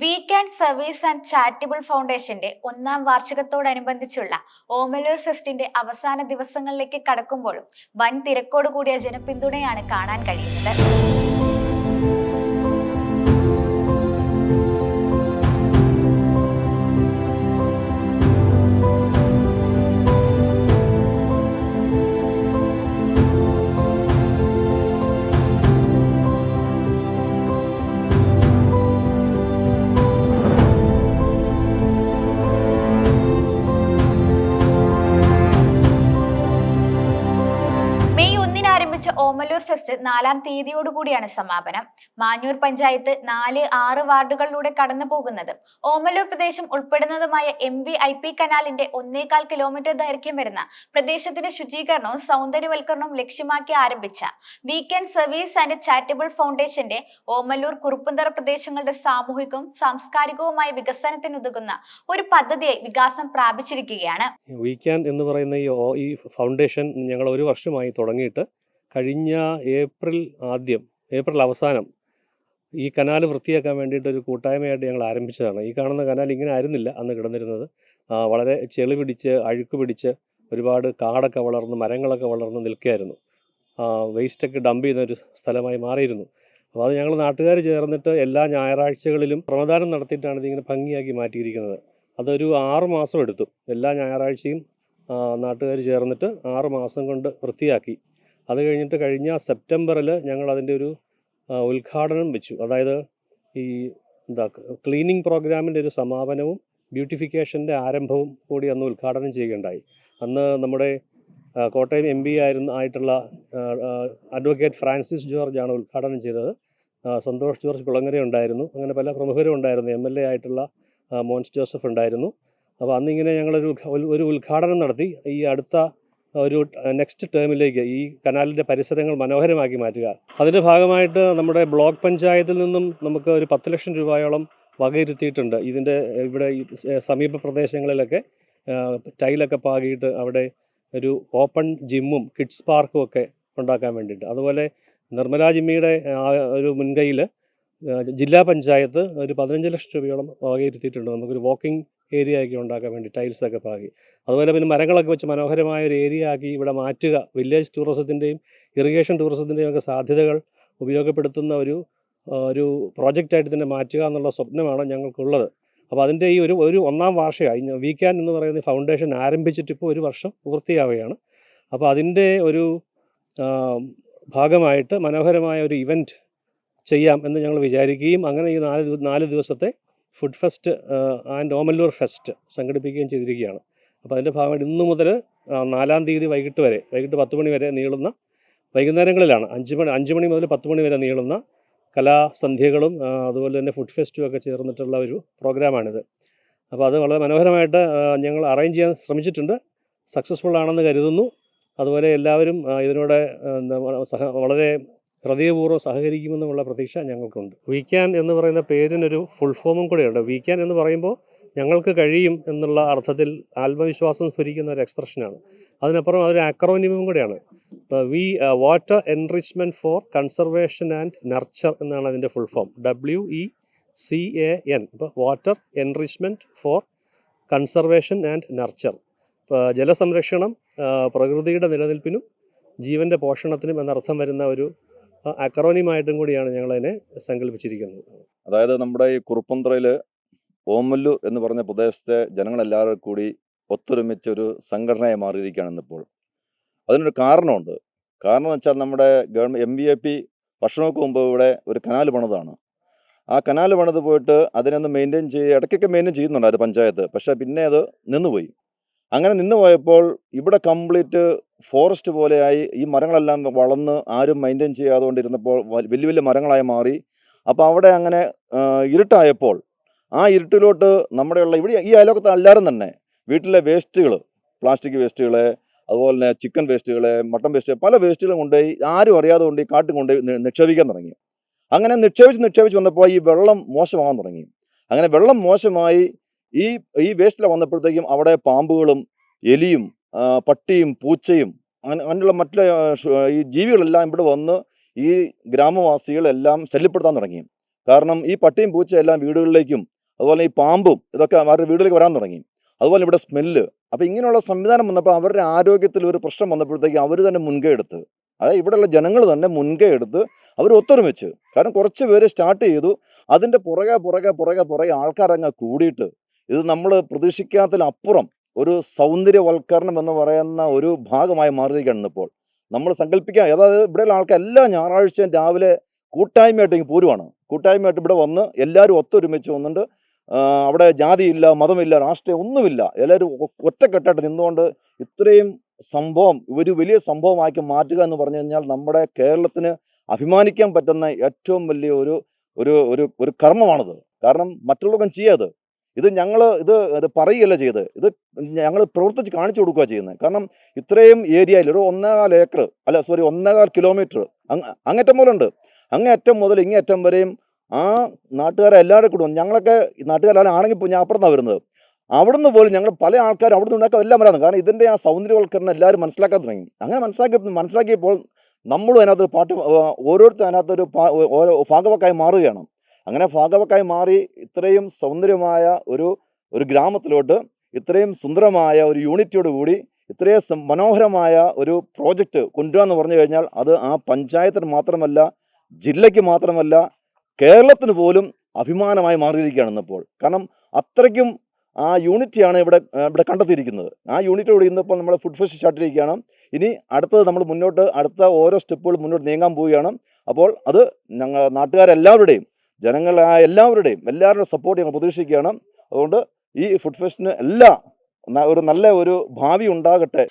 Weekend service and charitable ഫൗണ്ടേഷന്റെ ഒന്നാം വാർഷികത്തോടനുബന്ധിച്ചുള്ള ഓമലൂർ ഫെസ്റ്റിന്റെ അവസാന ദിവസങ്ങളിലേക്ക് കടക്കുമ്പോഴും വൻ തിരക്കോട് കൂടിയ ജനപിന്തുണയാണ് കാണാൻ കഴിയുന്നത്. ആരംഭിച്ച ഓമലൂർ ഫെസ്റ്റ് നാലാം തീയതിയോടുകൂടിയാണ് സമാപനം. മാഞ്ഞൂർ പഞ്ചായത്ത് നാല് ആറ് വാർഡുകളിലൂടെ കടന്നു പോകുന്നത് ഓമലൂർ പ്രദേശം ഉൾപ്പെടുന്നതുമായ എം വി ഐ പി കനാലിന്റെ ഒന്നേകാൽ കിലോമീറ്റർ ദൈർഘ്യം വരുന്ന പ്രദേശത്തിന്റെ ശുചീകരണവും സൗന്ദര്യവൽക്കരണവും ലക്ഷ്യമാക്കി ആരംഭിച്ച വീക്കെൻഡ് സർവീസ് ആൻഡ് ചാരിറ്റബിൾ ഫൗണ്ടേഷന്റെ ഓമലൂർ കുറുപ്പന്തറ പ്രദേശങ്ങളുടെ സാമൂഹികവും സാംസ്കാരികവുമായ വികസനത്തിനുതകുന്ന ഒരു പദ്ധതിയായി വികാസം പ്രാപിച്ചിരിക്കുകയാണ്. വീക്കെൻഡ് എന്ന് പറയുന്ന ഈ ഫൗണ്ടേഷൻ ഞങ്ങൾ ഒരു വർഷമായി തുടങ്ങിയിട്ട് കഴിഞ്ഞ ഏപ്രിൽ ആദ്യം ഏപ്രിൽ അവസാനം ഈ കനാൽ വൃത്തിയാക്കാൻ വേണ്ടിയിട്ട് ഒരു കൂട്ടായ്മയായിട്ട് ഞങ്ങൾ ആരംഭിച്ചതാണ്. ഈ കാണുന്ന കനാൽ ഇങ്ങനെ ആയിരുന്നില്ല അന്ന് കിടന്നിരുന്നത്. വളരെ ചെളി പിടിച്ച് അഴുക്ക് പിടിച്ച് ഒരുപാട് കാടൊക്കെ വളർന്ന് മരങ്ങളൊക്കെ വളർന്ന് നിൽക്കുകയായിരുന്നു. വേസ്റ്റൊക്കെ ഡംപ് ചെയ്യുന്ന ഒരു സ്ഥലമായി മാറിയിരുന്നു. അപ്പോൾ അത് ഞങ്ങൾ നാട്ടുകാർ ചേർന്നിട്ട് എല്ലാ ഞായറാഴ്ചകളിലും പ്രമദാനം നടത്തിയിട്ടാണ് ഇതിങ്ങനെ ഭംഗിയാക്കി മാറ്റിയിരിക്കുന്നത്. അതൊരു ആറ് മാസം എടുത്തു. എല്ലാ ഞായറാഴ്ചയും നാട്ടുകാർ ചേർന്നിട്ട് ആറ് മാസം കൊണ്ട് വൃത്തിയാക്കി. അത് കഴിഞ്ഞിട്ട് കഴിഞ്ഞ സെപ്റ്റംബറിൽ ഞങ്ങൾ അതിന്റെ ഒരു ഉദ്ഘാടനം വെച്ചു. അതായത് ഈ എന്താ ക്ലീനിങ് പ്രോഗ്രാമിന്റെ ഒരു സമാപനവും ബ്യൂട്ടിഫിക്കേഷന്റെ ആരംഭവും കൂടി അന്ന് ഉദ്ഘാടനം ചെയ്യുകയുണ്ടായി. അന്ന് നമ്മുടെ കോട്ടയം എം പി ആയിരുന്ന ആയിട്ടുള്ള അഡ്വക്കേറ്റ് ഫ്രാൻസിസ് ജോർജ് ആണ് ഉദ്ഘാടനം ചെയ്തത്. സന്തോഷ് ജോർജ് കുളങ്ങര ഉണ്ടായിരുന്നു. അങ്ങനെ പല പ്രമുഖരും ഉണ്ടായിരുന്നു. എം എൽ എ ആയിട്ടുള്ള മോൻസ് ജോസഫ് ഉണ്ടായിരുന്നു. അപ്പോൾ അന്നിങ്ങനെ ഞങ്ങളൊരു ഒരു ഉദ്ഘാടനം നടത്തി. ഈ അടുത്ത ഒരു നെക്സ്റ്റ് ടേമിലേക്ക് ഈ കനാലിന്റെ പരിസരങ്ങൾ മനോഹരമാക്കി മാറ്റുക. അതിന്റെ ഭാഗമായിട്ട് നമ്മുടെ ബ്ലോക്ക് പഞ്ചായത്തിൽ നിന്നും നമുക്ക് ഒരു പത്ത് ലക്ഷം രൂപയോളം വകയിരുത്തിയിട്ടുണ്ട്. ഇതിന്റെ ഇവിടെ സമീപ പ്രദേശങ്ങളിലൊക്കെ ടൈലൊക്കെ പാകിയിട്ട് അവിടെ ഒരു ഓപ്പൺ ജിമ്മും കിഡ്സ് പാർക്കും ഒക്കെ ഉണ്ടാക്കാൻ വേണ്ടിയിട്ട്. അതുപോലെ നിർമ്മലാ ജിമ്മിയുടെ ഒരു മുൻകൈയിൽ ജില്ലാ പഞ്ചായത്ത് ഒരു പതിനഞ്ച് ലക്ഷം രൂപയോളം വകയിരുത്തിയിട്ടുണ്ട്. നമുക്കൊരു വാക്കിംഗ് ഏരിയ ഒക്കെ ഉണ്ടാക്കാൻ വേണ്ടി ടൈൽസൊക്കെ പാകി. അതുപോലെ പിന്നെ മരങ്ങളൊക്കെ വെച്ച് മനോഹരമായ ഒരു ഏരിയ ആക്കി ഇവിടെ മാറ്റുക. വില്ലേജ് ടൂറിസത്തിന്റെയും ഇറിഗേഷൻ ടൂറിസത്തിന്റെയും ഒക്കെ സാധ്യതകൾ ഉപയോഗപ്പെടുത്തുന്ന ഒരു ഒരു പ്രോജക്റ്റായിട്ട് തന്നെ മാറ്റുക എന്നുള്ള സ്വപ്നമാണ് ഞങ്ങൾക്കുള്ളത്. അപ്പോൾ അതിന്റെ ഈ ഒരു ഒരു ഒന്നാം വാർഷികമായി വീക്കാൻ എന്ന് പറയുന്ന ഫൗണ്ടേഷൻ ആരംഭിച്ചിട്ട് ഇപ്പോൾ ഒരു വർഷം പൂർത്തിയാവുകയാണ്. അപ്പോൾ അതിന്റെ ഒരു ഭാഗമായിട്ട് മനോഹരമായ ഒരു ഇവന്റ് ചെയ്യാം എന്ന് ഞങ്ങൾ വിചാരിക്കുകയും അങ്ങനെ ഈ നാല് നാല് ദിവസത്തെ food fest and Omalloor fest സംഘടിപ്പിക്കുകയും ചെയ്തിരിക്കുകയാണ്. അപ്പോൾ അതിന്റെ ഭാഗമായിട്ട് ഇന്നു മുതൽ നാലാം തീയതി വൈകിട്ട് വരെ വൈകിട്ട് പത്ത് മണി വരെ നീളുന്ന വൈകുന്നേരങ്ങളിലാണ്. അഞ്ച് മണി അഞ്ച് മണി മുതൽ പത്ത് മണി വരെ നീളുന്ന കലാസന്ധ്യകളും അതുപോലെ തന്നെ ഫുഡ് ഫെസ്റ്റും ഒക്കെ ചേർന്നിട്ടുള്ള ഒരു പ്രോഗ്രാമാണിത്. അപ്പോൾ അത് വളരെ മനോഹരമായിട്ട് ഞങ്ങൾ അറേഞ്ച് ചെയ്യാൻ ശ്രമിച്ചിട്ടുണ്ട്. സക്സസ്ഫുൾ ആണെന്ന് കരുതുന്നു. അതുപോലെ എല്ലാവരും ഇതിനോട് വളരെ ഹൃദയപൂർവം സഹകരിക്കുമെന്നുമുള്ള പ്രതീക്ഷ ഞങ്ങൾക്കുണ്ട്. വീക്കാൻ എന്ന് പറയുന്ന പേരിനൊരു ഫുൾ ഫോമും കൂടെയുണ്ട്. വീക്കാൻ എന്ന് പറയുമ്പോൾ ഞങ്ങൾക്ക് കഴിയും എന്നുള്ള അർത്ഥത്തിൽ ആത്മവിശ്വാസം സ്ഫുരിക്കുന്ന ഒരു എക്സ്പ്രഷനാണ് അതിനപ്പുറം അതൊരു ആക്രോനിമും കൂടെയാണ്. We water enrichment for conservation and nurture എന്നാണ് അതിന്റെ full form W E C A N ഇപ്പോൾ water enrichment for conservation and nurture ജലസംരക്ഷണം പ്രകൃതിയുടെ നിലനിൽപ്പിനും ജീവന്റെ പോഷണത്തിനും എന്നർത്ഥം വരുന്ന ഒരു അക്രോനിമായിട്ടും കൂടിയാണ് ഞങ്ങൾ അതിനെ സങ്കല്പിച്ചിരിക്കുന്നത്. അതായത് നമ്മുടെ ഈ കുറുപ്പന്തറയിൽ ഓമല്ലു എന്ന് പറഞ്ഞ പ്രദേശത്തെ ജനങ്ങളെല്ലാവരും കൂടി ഒത്തൊരുമിച്ച് ഒരു സംഘടനയായി മാറിയിരിക്കുകയാണ് ഇന്നിപ്പോൾ അതിനൊരു കാരണമുണ്ട്. കാരണം എന്ന് വെച്ചാൽ നമ്മുടെ government M B A P വർഷങ്ങൾക്ക് മുമ്പ് ഇവിടെ ഒരു കനാൽ പണിതാണ്. ആ കനാൽ പണിത് പോയിട്ട് അതിനൊന്ന് മെയിന്റെയിൻ ചെയ്യുക ഇടയ്ക്കൊക്കെ മെയിന്റെയിൻ ചെയ്യുന്നുണ്ടായിരുന്നു പഞ്ചായത്ത്. പക്ഷേ പിന്നെ അത് നിന്നുപോയി. അങ്ങനെ നിന്ന് പോയപ്പോൾ ഇവിടെ കംപ്ലീറ്റ് ഫോറസ്റ്റ് പോലെയായി ഈ മരങ്ങളെല്ലാം വളർന്ന് ആരും മെയിന്റെയിൻ ചെയ്യാതെ കൊണ്ടിരുന്നപ്പോൾ വലിയ വലിയ മരങ്ങളായി മാറി. അപ്പോൾ അവിടെ അങ്ങനെ ഇരുട്ടായപ്പോൾ ആ ഇരുട്ടിലോട്ട് നമ്മുടെയുള്ള ഇവിടെ ഈ അയലോക്കത്ത് എല്ലാവരും തന്നെ വീട്ടിലെ വേസ്റ്റുകൾ പ്ലാസ്റ്റിക് വേസ്റ്റുകൾ അതുപോലെ തന്നെ ചിക്കൻ വേസ്റ്റുകൾ മട്ടൻ വേസ്റ്റ് പല വേസ്റ്റുകളും കൊണ്ടുപോയി ആരും അറിയാതെ കൊണ്ട് ഈ കാട്ടിൽ കൊണ്ടുപോയി നിക്ഷേപിക്കാൻ തുടങ്ങി. അങ്ങനെ നിക്ഷേപിച്ച് നിക്ഷേപിച്ച് വന്നപ്പോൾ ഈ വെള്ളം മോശമാകാൻ തുടങ്ങി. അങ്ങനെ വെള്ളം മോശമായി ഈ ഈ വേസ്റ്റിൽ വന്നപ്പോഴത്തേക്കും അവിടെ പാമ്പുകളും എലിയും പട്ടിയും പൂച്ചയും അങ്ങനെ അങ്ങനെയുള്ള മറ്റുള്ള ഈ ജീവികളെല്ലാം ഇവിടെ വന്ന് ഈ ഗ്രാമവാസികളെല്ലാം ശല്യപ്പെടുത്താൻ തുടങ്ങി. കാരണം ഈ പട്ടിയും പൂച്ചയും എല്ലാം വീടുകളിലേക്കും അതുപോലെ ഈ പാമ്പും ഇതൊക്കെ അവരുടെ വീടുകളിലേക്ക് വരാൻ തുടങ്ങി. അതുപോലെ ഇവിടെ സ്മെല്ല്. അപ്പോൾ ഇങ്ങനെയുള്ള സംവിധാനം വന്നപ്പോൾ അവരുടെ ആരോഗ്യത്തിൽ ഒരു പ്രശ്നം വന്നപ്പോഴത്തേക്ക് അവർ തന്നെ മുൻകൈ എടുത്ത് അതായത് ഇവിടെയുള്ള ജനങ്ങൾ തന്നെ മുൻകൈ എടുത്ത് അവർ ഒത്തൊരുമിച്ച്. കാരണം കുറച്ച് പേര് സ്റ്റാർട്ട് ചെയ്തു. അതിന്റെ പുറകെ പുറകെ പുറകെ പുറകെ ആൾക്കാരങ്ങ് കൂടിയിട്ട് ഇത് നമ്മൾ പ്രതീക്ഷിക്കാത്തതിലപ്പുറം ഒരു സൗന്ദര്യവൽക്കരണം എന്ന് പറയുന്ന ഒരു ഭാഗമായി മാറിയിരിക്കുകയാണ് ഇന്നിപ്പോൾ നമ്മൾ സങ്കല്പിക്കാം അതായത് ഇവിടെയുള്ള ആൾക്കാർ എല്ലാ ഞായറാഴ്ചയും രാവിലെ കൂട്ടായ്മയായിട്ട് ഇങ്ങനെ പോരുവാണ്. കൂട്ടായ്മയായിട്ട് ഇവിടെ വന്ന് എല്ലാവരും ഒത്തൊരുമിച്ച് വന്നിട്ട് അവിടെ ജാതിയില്ല മതമില്ല രാഷ്ട്രീയം ഒന്നുമില്ല. എല്ലാവരും ഒറ്റക്കെട്ടായിട്ട് നിന്നുകൊണ്ട് ഇത്രയും സംഭവം ഒരു വലിയ സംഭവമാക്കി മാറ്റുക എന്ന് പറഞ്ഞു കഴിഞ്ഞാൽ നമ്മുടെ കേരളത്തിന് അഭിമാനിക്കാൻ പറ്റുന്ന ഏറ്റവും വലിയ ഒരു ഒരു ഒരു കർമ്മമാണത്. കാരണം മറ്റുള്ളവർക്കും ചെയ്യാത് ഇത് ഞങ്ങൾ ഇത് ഇത് പറയുകയല്ല ചെയ്ത് ഇത് ഞങ്ങൾ പ്രവർത്തിച്ച് കാണിച്ചു കൊടുക്കുക ചെയ്യുന്നത് കാരണം ഇത്രയും ഏരിയയിൽ ഒരു ഒന്നേകാൽ ഏക്കർ അല്ല സോറി ഒന്നേകാൽ കിലോമീറ്റർ അങ് അങ്ങേറ്റം പോലെ അങ്ങേറ്റം മുതൽ ഇങ്ങേയറ്റം വരെയും ആ നാട്ടുകാരെ എല്ലാവരും കൂടെ ഞങ്ങളൊക്കെ നാട്ടുകാരെല്ലാം ആണെങ്കിൽ ഞാൻ അപ്പുറത്താണ് വരുന്നത്. അവിടുന്ന് പോലും ഞങ്ങൾ പല ആൾക്കാരും അവിടുന്ന് ഉണ്ടാക്കാൻ എല്ലാം വരാറുണ്ട്. കാരണം ഇതിന്റെ ആ സൗന്ദര്യവൽക്കരണം എല്ലാവരും മനസ്സിലാക്കാൻ തുടങ്ങി. അങ്ങനെ മനസ്സിലാക്കി മനസ്സിലാക്കിയപ്പോൾ നമ്മളും അതിനകത്ത് പാട്ട് ഓരോരുത്തരും അതിനകത്തൊരു ഭാഗവക്കായി മാറുകയാണ്. അങ്ങനെ ഭാഗവക്കായി മാറി ഇത്രയും സൗന്ദര്യമായ ഒരു ഒരു ഗ്രാമത്തിലോട്ട് ഇത്രയും സുന്ദരമായ ഒരു യൂണിറ്റിയോട് കൂടി ഇത്രയും മനോഹരമായ ഒരു പ്രോജക്റ്റ് കൊണ്ടുവരാന്ന് പറഞ്ഞു കഴിഞ്ഞാൽ അത് ആ പഞ്ചായത്തിന് മാത്രമല്ല ജില്ലയ്ക്ക് മാത്രമല്ല കേരളത്തിന് പോലും അഭിമാനമായി മാറിയിരിക്കുകയാണ് ഇന്നിപ്പോൾ. കാരണം അത്രയ്ക്കും ആ യൂണിറ്റിയാണ് ഇവിടെ ഇവിടെ കണ്ടെത്തിയിരിക്കുന്നത്. ആ യൂണിറ്റോട് ഇന്നിപ്പോൾ നമ്മൾ ഫുഡ് ഫെസ്റ്റ് സ്റ്റാർട്ട് ചെയ്യുകയാണ് ഇനി അടുത്തത് നമ്മൾ മുന്നോട്ട് അടുത്ത ഓരോ സ്റ്റെപ്പുകൾ മുന്നോട്ട് നീങ്ങാൻ പോവുകയാണ്. അപ്പോൾ അത് ഞങ്ങൾ നാട്ടുകാരെല്ലാവരുടെയും ജനങ്ങളായ എല്ലാവരുടെയും എല്ലാവരുടെയും സപ്പോർട്ട് ഞങ്ങൾ പ്രതീക്ഷിക്കുകയാണ്. അതുകൊണ്ട് ഈ ഫുഡ് ഫെസ്റ്റിന് എല്ലാ ഒരു നല്ല ഒരു ഭാവി ഉണ്ടാകട്ടെ.